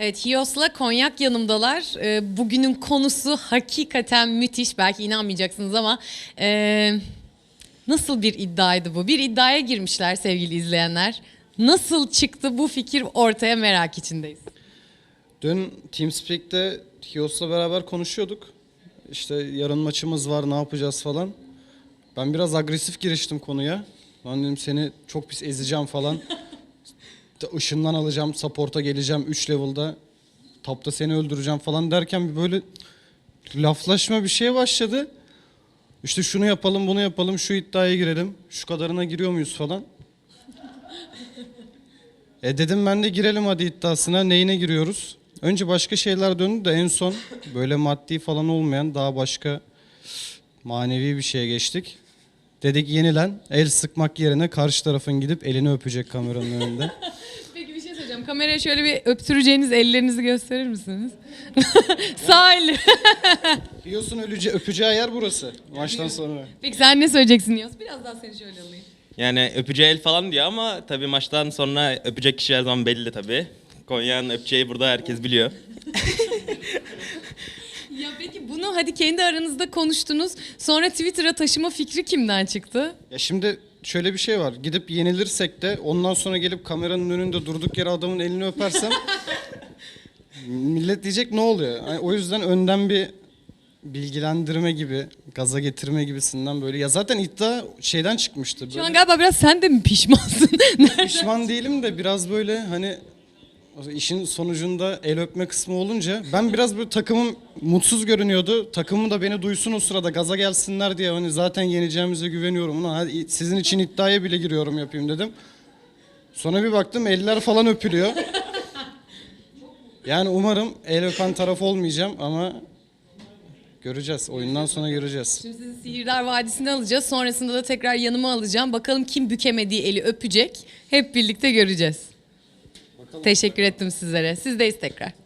Evet Hios'la Konyak yanımdalar. Ee, bugünün konusu hakikaten müthiş. Belki inanmayacaksınız ama e, nasıl bir iddiaydı bu? Bir iddiaya girmişler sevgili izleyenler. Nasıl çıktı bu fikir ortaya merak içindeyiz. Dün TeamSpeak'te Hios'la beraber konuşuyorduk. İşte yarın maçımız var ne yapacağız falan. Ben biraz agresif giriştim konuya. Ben dedim seni çok pis ezeceğim falan. İşte Işından alacağım, support'a geleceğim 3 level'da. Top'ta seni öldüreceğim falan derken böyle laflaşma bir şeye başladı. İşte şunu yapalım, bunu yapalım, şu iddiaya girelim. Şu kadarına giriyor muyuz falan. E dedim ben de girelim hadi iddiasına. Neyine giriyoruz? Önce başka şeyler döndü de en son böyle maddi falan olmayan daha başka manevi bir şeye geçtik. Dedik yenilen el sıkmak yerine karşı tarafın gidip elini öpecek kameranın önünde. Kameraya şöyle bir öptüreceğiniz ellerinizi gösterir misiniz? Sağ eli. Diyorsun ölüce, öpeceği yer burası maçtan sonra. Peki sen ne söyleyeceksin Hios? Biraz daha seni şöyle alayım. Yani öpeceği el falan diyor ama tabii maçtan sonra öpecek kişi her zaman belli tabii. Konya'nın öpeceği burada herkes biliyor. Ya peki bunu hadi kendi aranızda konuştunuz. Sonra Twitter'a taşıma fikri kimden çıktı? Ya şimdi şöyle bir şey var. Gidip yenilirsek de ondan sonra gelip kameranın önünde durduk yere adamın elini öpersem millet diyecek ne oluyor? Yani o yüzden önden bir bilgilendirme gibi, gaza getirme gibisinden böyle. Ya zaten iddia şeyden çıkmıştı. Şu Böyle an galiba biraz sen de mi pişmansın? pişman değilim de biraz böyle hani işin sonucunda el öpme kısmı olunca ben biraz böyle takımım mutsuz görünüyordu. Takımım da beni duysun o sırada gaza gelsinler diye hani zaten yeneceğimize güveniyorum. Ulan hadi sizin için iddiaya bile giriyorum yapayım dedim. Sonra bir baktım eller falan öpülüyor. Yani umarım el öpen taraf olmayacağım ama göreceğiz. Oyundan sonra göreceğiz. Şimdi sizi Sihirdar Vadisi'ne alacağız. Sonrasında da tekrar yanıma alacağım. Bakalım kim bükemediği eli öpecek. Hep birlikte göreceğiz. Teşekkür ettim sizlere. Sizdeyiz tekrar.